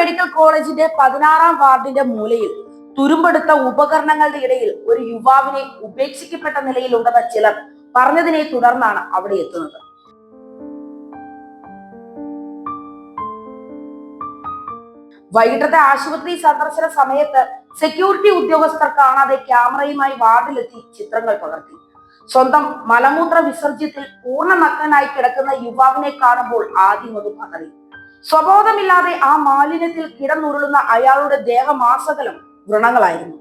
Medical കോളേജിന്റെ പതിനാറാം വാർഡിന്റെ മൂലയിൽ തുരുമ്പെടുത്ത ഉപകരണങ്ങളുടെ ഇടയിൽ ഒരു യുവാവിനെ ഉപേക്ഷിക്കപ്പെട്ട നിലയിലുണ്ടെന്ന ചിലർ പറഞ്ഞതിനെ തുടർന്നാണ് അവിടെ എത്തുന്നത്. വൈകിട്ടത്തെ ആശുപത്രി സന്ദർശന സമയത്ത് സെക്യൂരിറ്റി ഉദ്യോഗസ്ഥർ കാണാതെ ക്യാമറയുമായി വാർഡിലെത്തി ചിത്രങ്ങൾ പകർത്തി. സ്വന്തം മലമൂത്ര വിസർജ്യത്തിൽ പൂർണ നഗ്നനായി കിടക്കുന്ന യുവാവിനെ കാണുമ്പോൾ ആദ്യം അത് പതറി സ്വബോധമില്ലാതെ ആ മാലിന്യത്തിൽ കിടന്നുരുളുന്ന അയാളുടെ ദേഹമാസകലം വ്രണങ്ങളായിരുന്നു.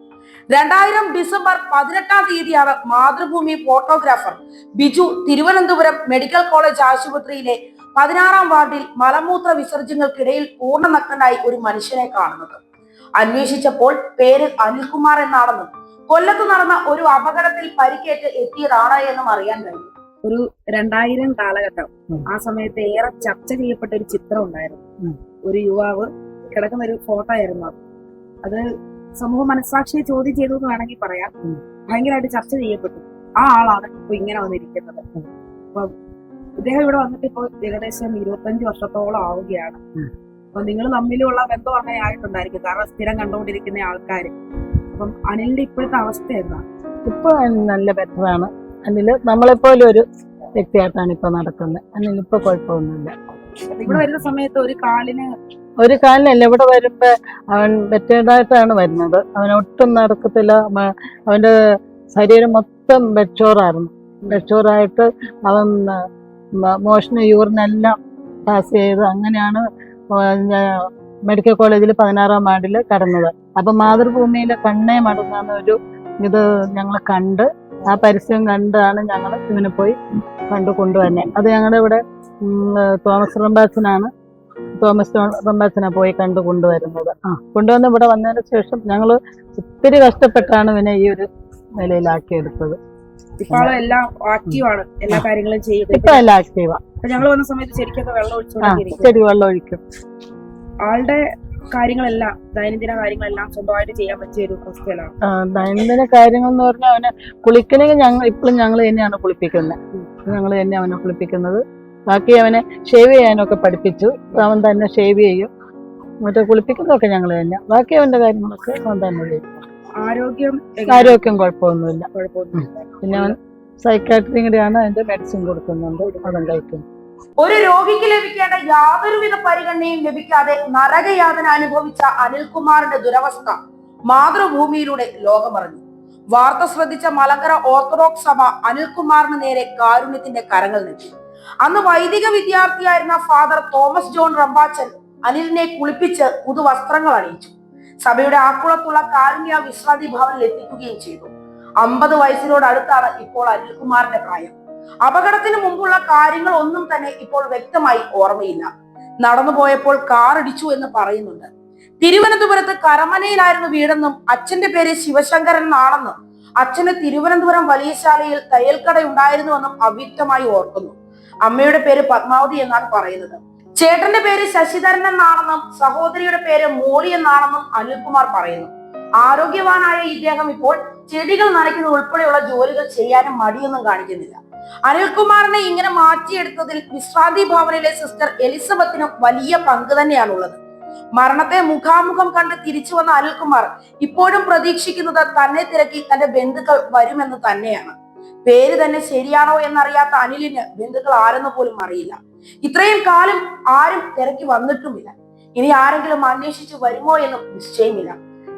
രണ്ടായിരം ഡിസംബർ പതിനെട്ടാം തീയതിയാണ് Mathrubhumi photographer Biju Thiruvananthapuram medical college ആശുപത്രിയിലെ പതിനാറാം വാർഡിൽ മലമൂത്ര വിസർജ്യങ്ങൾക്കിടയിൽ പൂർണ നഗ്നനായി ഒരു മനുഷ്യനെ കാണുന്നത്. അന്വേഷിച്ചപ്പോൾ പേര് അനിൽകുമാർ എന്നാണെന്നും കൊല്ലത്ത് നടന്ന ഒരു അപകടത്തിൽ പരിക്കേറ്റ് എത്തിയതാണ് എന്നും അറിയാൻ കഴിഞ്ഞു. ഒരു രണ്ടായിരം കാലഘട്ടം. ആ സമയത്ത് ഏറെ ചർച്ച ചെയ്യപ്പെട്ട ഒരു ചിത്രം ഉണ്ടായിരുന്നു. ഒരു യുവാവ് കിടക്കുന്ന ഒരു ഫോട്ടോ ആയിരുന്നു അത്. അത് സമൂഹ മനസ്സാക്ഷിയെ ചോദ്യം ചെയ്തു എന്ന് വേണമെങ്കിൽ പറയാം. ഭയങ്കരമായിട്ട് ചർച്ച ചെയ്യപ്പെട്ടു. ആ ആളാണ് ഇപ്പൊ ഇങ്ങനെ വന്നിരിക്കുന്നത്. അപ്പൊ ഇദ്ദേഹം ഇവിടെ വന്നിട്ട് ഇപ്പൊ ഏകദേശം ഇരുപത്തഞ്ച് വർഷത്തോളം ആവുകയാണ്. അപ്പൊ നിങ്ങൾ തമ്മിലുള്ള ബന്ധം അങ്ങനെ ആയിട്ടുണ്ടായിരിക്കും. കാരണം സ്ഥിരം കണ്ടുകൊണ്ടിരിക്കുന്ന ആൾക്കാര്. അപ്പം അനിലിന്റെ ഇപ്പോഴത്തെ അവസ്ഥ എന്താ ഇപ്പൊ നല്ല ബെറ്ററാണ് അനിൽ നമ്മളെപ്പോലെ ഒരു വ്യക്തിയായിട്ടാണ് ഇപ്പൊ നടക്കുന്നത്. അല്ലെങ്കിൽ ഇപ്പൊ കുഴപ്പമൊന്നുമില്ല. ഇവിടെ വരുന്ന സമയത്ത് ഒരു കാലിന് ഒരു കാലിനല്ല ഇവിടെ വരുമ്പോ അവൻ ബെറ്റേർഡായിട്ടാണ് വരുന്നത്. അവൻ ഒട്ടും നടക്കത്തില്ല. അവന്റെ ശരീരം മൊത്തം ബെച്ചോറായിരുന്നു ബെച്ചോറായിട്ട് അവൻ മോഷണ യൂറിനെല്ലാം പാസ് ചെയ്ത് അങ്ങനെയാണ് മെഡിക്കൽ കോളേജിൽ പതിനാറാം വാർഡിൽ കടന്നത്. അപ്പൊ മാതൃഭൂമിയിലെ കണ്ണേ മടങ്ങുന്ന ഒരു ഇത് ഞങ്ങൾ കണ്ട് ആ പരസ്യം കണ്ടാണ് ഞങ്ങൾ ഇവനെ പോയി കണ്ടു കൊണ്ടുവന്നെ അത് ഞങ്ങളുടെ ഇവിടെ തോമസ് റംബാച്ചനാണ്. തോമസ് റംബാച്ചനെ പോയി കണ്ടു കൊണ്ടുവരുന്നത്. ആ കൊണ്ടുവന്ന് ഇവിടെ വന്നതിന് ശേഷം ഞങ്ങൾ ഒത്തിരി കഷ്ടപ്പെട്ടാണ് ഇവനെ ഈ ഒരു നിലയിലാക്കിയെടുത്തത്. എല്ലാം ആക്റ്റീവാണ് എല്ലാ കാര്യങ്ങളും ചെയ്യുന്നത്. ഇപ്പൊ എല്ലാം ആക്റ്റീവാ ഞങ്ങൾ വന്ന സമയത്ത് ശരിക്കൊക്കെ വെള്ളം ചെടി വെള്ളം ഒഴിക്കും. ആളുടെ കാര്യങ്ങളെല്ലാം ദൈനംദിന കാര്യങ്ങളെല്ലാം സ്വന്തമായിട്ട് ചെയ്യാൻ പറ്റിയ ഒരു അവസ്ഥയിലാണ്. ദൈനംദിന കാര്യങ്ങൾ എന്ന് പറഞ്ഞാൽ അവനെ കുളിക്കണമെങ്കിൽ ഞങ്ങൾ ഇപ്പോഴും ഞങ്ങൾ തന്നെയാണ് കുളിപ്പിക്കുന്നത്. ഞങ്ങൾ തന്നെ അവനെ കുളിപ്പിക്കുന്നത്. ബാക്കി അവനെ ഷേവ് ചെയ്യാനൊക്കെ പഠിപ്പിച്ചു. അവൻ തന്നെ ഷേവ് ചെയ്യും. മറ്റേ കുളിപ്പിക്കുന്നതൊക്കെ ഞങ്ങൾ തന്നെ. ബാക്കി അവന്റെ കാര്യങ്ങളൊക്കെ അവൻ തന്നെ ചെയ്യും. ആരോഗ്യം ആരോഗ്യം കുഴപ്പമൊന്നുമില്ല. പിന്നെ അവൻ സൈക്കാട്രിയുടെയാണ് അതിന്റെ മെഡിസിൻ കൊടുക്കുന്നുണ്ട്. അവൻ കഴിക്കും ഒരു രോഗിക്ക് ലഭിക്കേണ്ട യാതൊരുവിധ പരിഗണനയും ലഭിക്കാതെ നരകയാതന അനുഭവിച്ച അനിൽകുമാറിന്റെ ദുരവസ്ഥ മാതൃഭൂമിയിലൂടെ ലോകമറിഞ്ഞു. വാർത്ത ശ്രദ്ധിച്ച മലങ്കര ഓർത്തഡോക്സ് സഭ അനിൽകുമാറിന് നേരെ കാരുണ്യത്തിന്റെ കരങ്ങൾ നീട്ടി. അന്ന് വൈദിക വിദ്യാർത്ഥിയായിരുന്ന ഫാദർ തോമസ് ജോൺ റമ്പാച്ചൻ അനിലിനെ കുളിപ്പിച്ച് പുതുവസ്ത്രങ്ങൾ അണിയിച്ചു. സഭയുടെ ആക്കുളത്തുള്ള കാരുണ്യ വിശ്രാന്തി ഭവനിൽ എത്തിക്കുകയും ചെയ്തു. അമ്പത് വയസ്സിനോടടുത്താണ് ഇപ്പോൾ അനിൽകുമാറിന്റെ പ്രായം. അപകടത്തിന് മുമ്പുള്ള കാര്യങ്ങൾ ഒന്നും തന്നെ ഇപ്പോൾ വ്യക്തമായി ഓർമ്മയില്ല. നടന്നു പോയപ്പോൾ കാർ ഇടിച്ചു എന്ന് പറയുന്നുണ്ട്. തിരുവനന്തപുരത്ത് കരമനയിലായിരുന്നു വീടെന്നും അച്ഛന്റെ പേര് ശിവശങ്കരൻ എന്നാണെന്നും അച്ഛന് തിരുവനന്തപുരം വലിയശാലയിൽ തയ്യൽക്കട ഉണ്ടായിരുന്നുവെന്നും അവ്യക്തമായി ഓർക്കുന്നു. അമ്മയുടെ പേര് പത്മാവതി എന്നാണ് പറയുന്നത്. ചേട്ടന്റെ പേര് ശശിധരൻ എന്നാണെന്നും സഹോദരിയുടെ പേര് മോളി എന്നാണെന്നും അനിൽകുമാർ പറയുന്നു. ആരോഗ്യവാനായ ഇദ്ദേഹം ഇപ്പോൾ ചെടികൾ നനയ്ക്കുന്നത് ഉൾപ്പെടെയുള്ള ജോലികൾ ചെയ്യാനും മടിയൊന്നും കാണിക്കുന്നില്ല. അനിൽകുമാറിനെ ഇങ്ങനെ മാറ്റിയെടുത്തതിൽ വിശ്രാന്തി ഭവനിലെ സിസ്റ്റർ എലിസബത്തിനും വലിയ പങ്ക് തന്നെയാണുള്ളത്. മരണത്തെ മുഖാമുഖം കണ്ട് തിരിച്ചു വന്ന അനിൽകുമാർ ഇപ്പോഴും പ്രതീക്ഷിക്കുന്നത് തന്നെ തിരക്കി തന്റെ ബന്ധുക്കൾ വരുമെന്ന് തന്നെയാണ്. പേര് തന്നെ ശരിയാണോ എന്നറിയാത്ത അനിലിന് ബന്ധുക്കൾ ആരെന്ന് പോലും അറിയില്ല. ഇത്രയും കാലം ആരും തിരക്കി വന്നിട്ടുമില്ല. ഇനി ആരെങ്കിലും അന്വേഷിച്ചു വരുമോ എന്നും നിശ്ചയമില്ല.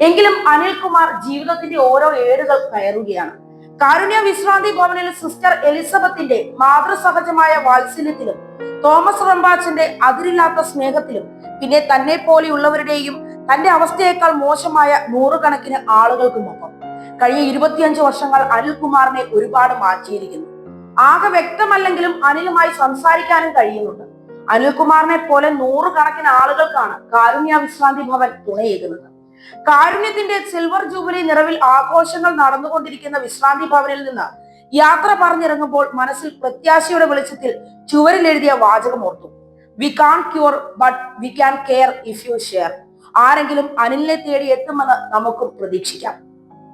എങ്കിലും അനിൽകുമാർ ജീവിതത്തിന്റെ ഓരോ ഏടുകൾ കയറുകയാണ്. കാരുണ്യ വിശ്രാന്തി ഭവനിൽ സിസ്റ്റർ എലിസബത്തിന്റെ മാതൃസഹജമായ വാത്സല്യത്തിലും തോമസ് റംബാച്ചന്റെ അതിരില്ലാത്ത സ്നേഹത്തിലും പിന്നെ തന്നെ പോലെയുള്ളവരുടെയും തന്റെ അവസ്ഥയേക്കാൾ മോശമായ നൂറുകണക്കിന് ആളുകൾക്കുമൊപ്പം കഴിഞ്ഞ ഇരുപത്തിയഞ്ച് വർഷങ്ങൾ അനിൽകുമാറിനെ ഒരുപാട് മാറ്റിയിരിക്കുന്നു. ആകെ വ്യക്തമല്ലെങ്കിലും അനിലുമായി സംസാരിക്കാനും കഴിയുന്നുണ്ട്. അനിൽകുമാറിനെ പോലെ നൂറുകണക്കിന് ആളുകൾക്കാണ് കാരുണ്യ വിശ്രാന്തി ഭവൻ തുണയേകുന്നത്. കാരുണ്യത്തിന്റെ സിൽവർ ജൂബിലി നിറവിൽ ആഘോഷങ്ങൾ നടന്നുകൊണ്ടിരിക്കുന്ന വിശ്രാന്തി ഭവനിൽ നിന്ന് യാത്ര പറഞ്ഞിറങ്ങുമ്പോൾ മനസ്സിൽ പ്രത്യാശയുടെ വെളിച്ചത്തിൽ ചുവരിൽ എഴുതിയ വാചകം ഓർത്തു. We can't cure but we can care if you share ആരെങ്കിലും അനിലിനെ തേടി എത്തുമെന്ന് നമുക്ക് പ്രതീക്ഷിക്കാം.